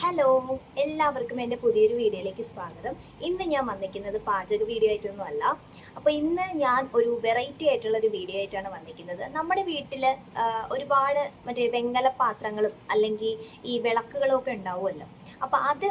Hello എല്ലാവർക്കും എന്റെ പുതിയൊരു വീഡിയോയിലേക്ക് സ്വാഗതം. ഇന്ന് ഞാൻ വന്നിരിക്കുന്നത് പാചക വീഡിയോ ആയിട്ടൊന്നും അല്ല അപ്പോൾ ഇന്ന് ഞാൻ ഒരു വെറൈറ്റി ആയിട്ടുള്ള ഒരു വീഡിയോ ആയിട്ടാണ് വന്നിരിക്കുന്നത്. നമ്മുടെ വീട്ടിൽ ഒരുപാട് മറ്റേ വെങ്കല പാത്രങ്ങളും അല്ലെങ്കിൽ ഈ വിളക്കുകളും ഒക്കെ ഉണ്ടാവുമല്ലോ. അപ്പോൾ അത്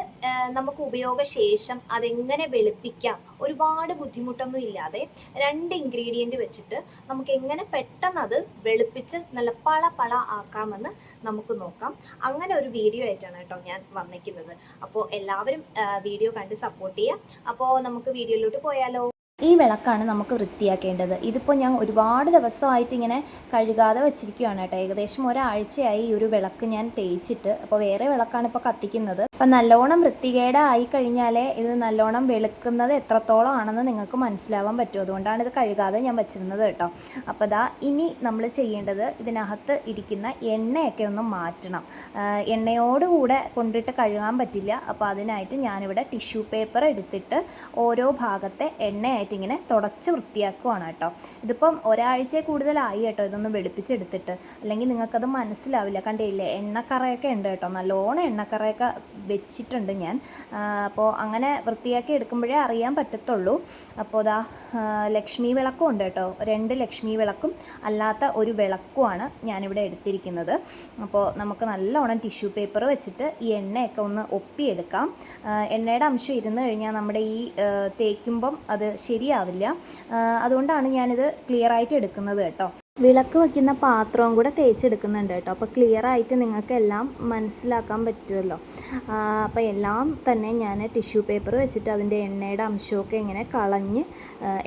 നമുക്ക് ഉപയോഗശേഷം അതെങ്ങനെ വെളുപ്പിക്കാം? ഒരുപാട് ബുദ്ധിമുട്ടൊന്നും ഇല്ലാതെ രണ്ട് ഇൻഗ്രീഡിയന്റ് വെച്ചിട്ട് നമുക്ക് എങ്ങനെ പെട്ടെന്ന് അത് വെളുപ്പിച്ച് നല്ല പള പള ആക്കാമെന്ന് നമുക്ക് നോക്കാം. അങ്ങനെ ഒരു വീഡിയോ ആയിട്ടാണ് കേട്ടോ ഞാൻ വന്നിരിക്കുന്നത്. അപ്പോൾ എല്ലാവരും വീഡിയോ കണ്ട് സപ്പോർട്ട് ചെയ്യുക. അപ്പോൾ നമുക്ക് വീഡിയോയിലോട്ട് പോയാലോ? ഈ വിളക്കാണ് നമുക്ക് വൃത്തിയാക്കേണ്ടത്. ഇതിപ്പോൾ ഞാൻ ഒരുപാട് ദിവസമായിട്ട് ഇങ്ങനെ കഴുകാതെ വെച്ചിരിക്കുകയാണ് കേട്ടോ. ഏകദേശം ഒരാഴ്ചയായി ഈ ഒരു വിളക്ക് ഞാൻ തേച്ചിട്ട്. അപ്പോൾ വേറെ വിളക്കാണ് ഇപ്പോൾ കത്തിക്കുന്നത്. അപ്പോൾ നല്ലോണം വൃത്തികേടായി കഴിഞ്ഞാലേ ഇത് നല്ലോണം വെളുക്കുന്നത് എത്രത്തോളം ആണെന്ന് നിങ്ങൾക്ക് മനസ്സിലാവാൻ പറ്റും. അതുകൊണ്ടാണ് ഇത് കഴുകാതെ ഞാൻ വെച്ചിരുന്നത് കേട്ടോ. അപ്പോൾ ദാ ഇനി നമ്മൾ ചെയ്യേണ്ടത് ഇതിനകത്ത് ഇരിക്കുന്ന എണ്ണയൊക്കെ ഒന്ന് മാറ്റണം. എണ്ണയോടുകൂടെ കൊണ്ടിട്ട് കഴുകാൻ പറ്റില്ല. അപ്പോൾ അതിനായിട്ട് ഞാനിവിടെ ടിഷ്യൂ പേപ്പർ എടുത്തിട്ട് ഓരോ ഭാഗത്തെ എണ്ണയായിട്ട് ഇങ്ങനെ തുടച്ച് വൃത്തിയാക്കുവാണ് കേട്ടോ. ഇതിപ്പം ഒരാഴ്ച കൂടുതലായി കേട്ടോ ഇതൊന്ന് വെളുപ്പിച്ചെടുത്തിട്ട്. അല്ലെങ്കിൽ നിങ്ങൾക്കത് മനസ്സിലാവില്ല. കണ്ടില്ലേ എണ്ണക്കറയൊക്കെ ഉണ്ട് കേട്ടോ. നല്ലോണം എണ്ണക്കറയൊക്കെ വെച്ചിട്ടുണ്ട് ഞാൻ. അപ്പോൾ അങ്ങനെ വൃത്തിയാക്കി എടുക്കുമ്പോഴേ അറിയാൻ പറ്റത്തുള്ളൂ. അപ്പോൾ ആ, ലക്ഷ്മി വിളക്കും ഉണ്ട് കേട്ടോ. രണ്ട് ലക്ഷ്മി വിളക്കും അല്ലാത്ത ഒരു വിളക്കുമാണ് ഞാനിവിടെ എടുത്തിരിക്കുന്നത്. അപ്പോൾ നമുക്ക് നല്ലോണം ടിഷ്യൂ പേപ്പർ വെച്ചിട്ട് ഈ എണ്ണയൊക്കെ ഒന്ന് ഒപ്പിയെടുക്കാം. എണ്ണയുടെ അംശം ഇരുന്ന് കഴിഞ്ഞാൽ നമ്മുടെ ഈ തേക്കുമ്പം അത് ശരിയാവില്ല. അതുകൊണ്ടാണ് ഞാനിത് ക്ലിയർ ആയിട്ട് എടുക്കുന്നത് കേട്ടോ. വിളക്ക് വയ്ക്കുന്ന പാത്രവും കൂടെ തേച്ചെടുക്കുന്നുണ്ട് കേട്ടോ. അപ്പോൾ ക്ലിയർ ആയിട്ട് നിങ്ങൾക്ക് എല്ലാം മനസ്സിലാക്കാൻ പറ്റുമല്ലോ. അപ്പോൾ എല്ലാം തന്നെ ഞാൻ ടിഷ്യൂ പേപ്പർ വെച്ചിട്ട് അതിന്റെ എണ്ണയുടെ അംശമൊക്കെ ഇങ്ങനെ കളഞ്ഞ്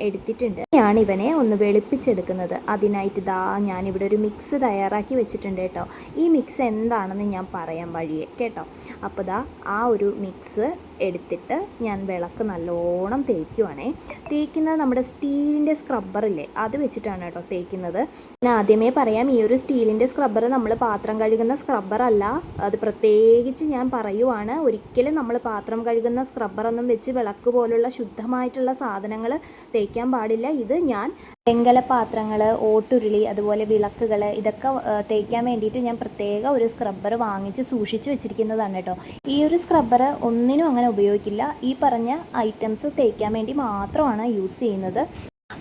എടുത്തിട്ടുണ്ട്. ഞാൻ ഇവനെ ഒന്ന് വെളുപ്പിച്ചെടുക്കുന്നത്. അതിനായിട്ട് ഇതാ ഞാനിവിടെ ഒരു മിക്സ് തയ്യാറാക്കി വെച്ചിട്ടുണ്ട് കേട്ടോ. ഈ മിക്സ് എന്താണെന്ന് ഞാൻ പറയാൻ വഴിയെ കേട്ടോ. അപ്പോൾ ദാ ആ ഒരു മിക്സ് എടുത്തിട്ട് ഞാൻ വിളക്ക് നല്ലോണം തേക്കുവാണേ. തേക്കുന്നത് നമ്മുടെ സ്റ്റീലിന്റെ സ്ക്രബ്ബറില്ലേ അത് വെച്ചിട്ടാണ് കേട്ടോ തേക്കുന്നത്. ഞാൻ ആദ്യമേ പറയാം ഈ ഒരു സ്റ്റീലിന്റെ സ്ക്രബ്ബർ നമ്മൾ പാത്രം കഴുകുന്ന സ്ക്രബ്ബറല്ല അത് പ്രത്യേകിച്ച് ഞാൻ പറയുവാണ് ഒരിക്കലും നമ്മൾ പാത്രം കഴുകുന്ന സ്ക്രബ്ബറൊന്നും വെച്ച് വിളക്ക് പോലുള്ള ശുദ്ധമായിട്ടുള്ള സാധനങ്ങൾ തേക്കാൻ പാടില്ല. ഇത് ഞാൻ വെങ്കല പാത്രങ്ങൾ ഓട്ടുരുളി അതുപോലെ വിളക്കുകൾ ഇതൊക്കെ തേക്കാൻ വേണ്ടിയിട്ട് ഞാൻ പ്രത്യേക ഒരു സ്ക്രബ്ബർ വാങ്ങിച്ച് സൂക്ഷിച്ച് വെച്ചിരിക്കുന്നതാണ് കേട്ടോ. ഈ ഒരു സ്ക്രബ്ബർ ഒന്നിനും അങ്ങനെ ഉപയോഗിക്കില്ല. ഈ പറഞ്ഞ ഐറ്റംസ് തേക്കാൻ വേണ്ടി മാത്രമാണ് യൂസ് ചെയ്യുന്നത്.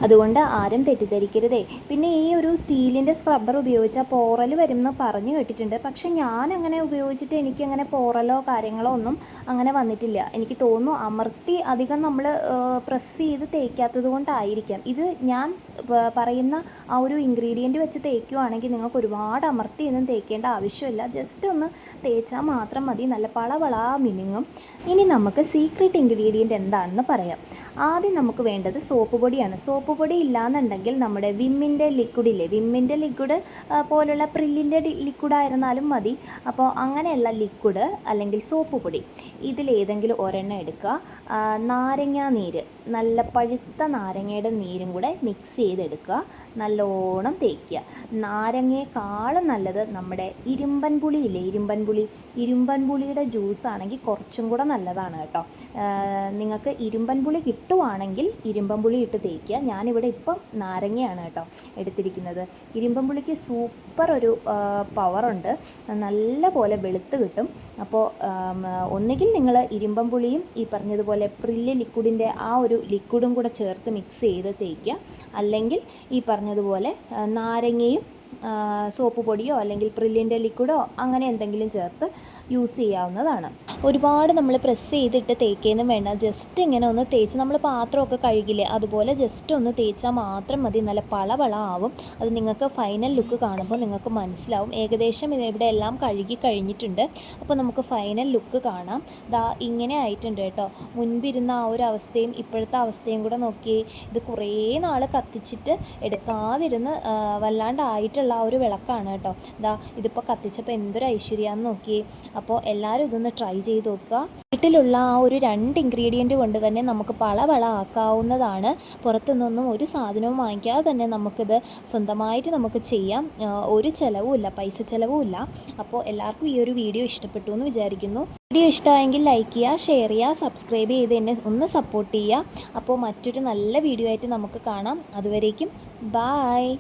അതുകൊണ്ട് ആരും തെറ്റിദ്ധരിക്കരുതേ. പിന്നെ ഈ ഒരു സ്റ്റീലിന്റെ സ്ക്രബ്ബർ ഉപയോഗിച്ചാൽ പോറൽ എന്ന് പറഞ്ഞു കേട്ടിട്ടുണ്ട്. പക്ഷേ ഞാൻ അങ്ങനെ ഉപയോഗിച്ചിട്ട് എനിക്ക് അങ്ങനെ പോറലോ കാര്യങ്ങളോ ഒന്നും അങ്ങനെ വന്നിട്ടില്ല. എനിക്ക് തോന്നുന്നു അമർത്തി അധികം നമ്മൾ പ്രസ് ചെയ്ത് തേക്കാത്തത് കൊണ്ടായിരിക്കാം. ഇത് ഞാൻ പറയുന്ന ആ ഒരു ഇൻഗ്രീഡിയന്റ് വെച്ച് തേക്കുവാണെങ്കിൽ നിങ്ങൾക്ക് ഒരുപാട് അമർത്തി ഒന്നും തേക്കേണ്ട ആവശ്യമില്ല. ജസ്റ്റ് ഒന്ന് തേച്ചാൽ മാത്രം മതി. നല്ല പളവളാ മിനുങ്ങും. ഇനി നമുക്ക് സീക്രട്ട് ഇൻഗ്രീഡിയന്റ് എന്താണെന്ന് പറയാം. ആദ്യം നമുക്ക് വേണ്ടത് സോപ്പ് പൊടിയാണ്. സോപ്പ് പൊടി ഇല്ലാന്നുണ്ടെങ്കിൽ നമ്മുടെ വിമ്മിന്റെ ലിക്വിഡില്ലേ വിമ്മിന്റെ ലിക്വിഡ് പോലുള്ള പ്രില്ലിന്റെ ലിക്വിഡായിരുന്നാലും മതി. അപ്പോൾ അങ്ങനെയുള്ള ലിക്വിഡ് അല്ലെങ്കിൽ സോപ്പ് പൊടി. ഇതിലേതെങ്കിലും ഒരെണ്ണം എടുക്കുക. നാരങ്ങാ നീര്. നല്ല പഴുത്ത നാരങ്ങയുടെ നീരും കൂടെ മിക്സ് ചെയ്തെടുക്കുക. നല്ലോണം തേക്കുക. നാരങ്ങയെക്കാളും നല്ലത് നമ്മുടെ ഇരുമ്പൻ പുളി ഇല്ലേ? ഇരുമ്പൻ പുളി. ഇരുമ്പൻ പുളിയുടെ ജ്യൂസ് ആണെങ്കിൽ കുറച്ചും കൂടെ നല്ലതാണ് കേട്ടോ. നിങ്ങൾക്ക് ഇരുമ്പൻ പുളി കിട്ടുവാണെങ്കിൽ ഇരുമ്പൻ പുളി ഇട്ട് തേക്കുക. ഞാനിവിടെ ഇപ്പം നാരങ്ങയാണ് കേട്ടോ എടുത്തിരിക്കുന്നത്. ഇരുമ്പൻ പുളിക്ക് സൂപ്പർ ഒരു പവറുണ്ട് നല്ല പോലെ വെളുത്ത് കിട്ടും. അപ്പോൾ ഒന്നുകിൽ നിങ്ങൾ ഇരുമ്പൻ പുളിയും ഈ പറഞ്ഞതുപോലെ പ്രില്ല് ലിക്വിഡിന്റെ ആ ഒരു ലിക്വിഡും കൂടെ ചേർത്ത് മിക്സ് ചെയ്ത് തേക്കുക. അല്ലെങ്കിൽ ഈ പറഞ്ഞതുപോലെ നാരങ്ങയും സോപ്പ് പൊടിയോ അല്ലെങ്കിൽ പ്രില്ലിന്റെ ലിക്വിഡോ അങ്ങനെ എന്തെങ്കിലും ചേർത്ത് യൂസ് ചെയ്യാവുന്നതാണ്. ഒരുപാട് നമ്മൾ പ്രസ് ചെയ്തിട്ട് തേക്കേന്നും വേണ്ട. ജസ്റ്റ് ഇങ്ങനെ ഒന്ന് തേച്ച് നമ്മൾ പാത്രമൊക്കെ കഴുകില്ലേ? അതുപോലെ ജസ്റ്റ് ഒന്ന് തേച്ചാൽ മാത്രം മതി. നല്ല പളപള ആവും അത് നിങ്ങൾക്ക് ഫൈനൽ ലുക്ക് കാണുമ്പോൾ നിങ്ങൾക്ക് മനസ്സിലാവും. ഏകദേശം ഇവിടെ എല്ലാം കഴുകി കഴിഞ്ഞിട്ടുണ്ട്. അപ്പോൾ നമുക്ക് ഫൈനൽ ലുക്ക് കാണാം. ദാ ഇങ്ങനെ ആയിട്ടുണ്ട് കേട്ടോ. മുൻപിരുന്ന ആ ഒരു അവസ്ഥയും ഇപ്പോഴത്തെ അവസ്ഥയും കൂടെ നോക്കി ഇത് കുറേ നാൾ കത്തിച്ചിട്ട് എടുക്കാതിരുന്ന് വല്ലാണ്ടായിട്ടുള്ള ആ ഒരു വിളക്കാണ് കേട്ടോ. ദാ ഇതിപ്പോൾ കത്തിച്ചപ്പോൾ എന്തൊരു ഐശ്വര്യമാണെന്ന് നോക്കി അപ്പോൾ എല്ലാവരും ഇതൊന്ന് ട്രൈ ചെയ്ത് നോക്കുക. വീട്ടിലുള്ള ആ ഒരു രണ്ട് ഇൻഗ്രീഡിയന്റ് കൊണ്ട് തന്നെ നമുക്ക് പള ആക്കാവുന്നതാണ് പുറത്തുനിന്നൊന്നും ഒരു സാധനവും വാങ്ങിക്കാതെ തന്നെ നമുക്കിത് സ്വന്തമായിട്ട് നമുക്ക് ചെയ്യാം. ഒരു ചിലവുമില്ല പൈസ ചിലവുമില്ല അപ്പോൾ എല്ലാവർക്കും ഈ ഒരു വീഡിയോ ഇഷ്ടപ്പെട്ടു എന്ന് വിചാരിക്കുന്നു. വീഡിയോ ഇഷ്ടമായെങ്കിൽ ലൈക്ക് ചെയ്യുക ഷെയർ ചെയ്യുക സബ്സ്ക്രൈബ് ചെയ്ത് എന്നെ ഒന്ന് സപ്പോർട്ട് ചെയ്യുക. അപ്പോൾ മറ്റൊരു നല്ല വീഡിയോ ആയിട്ട് നമുക്ക് കാണാം. അതുവരേക്കും ബായ്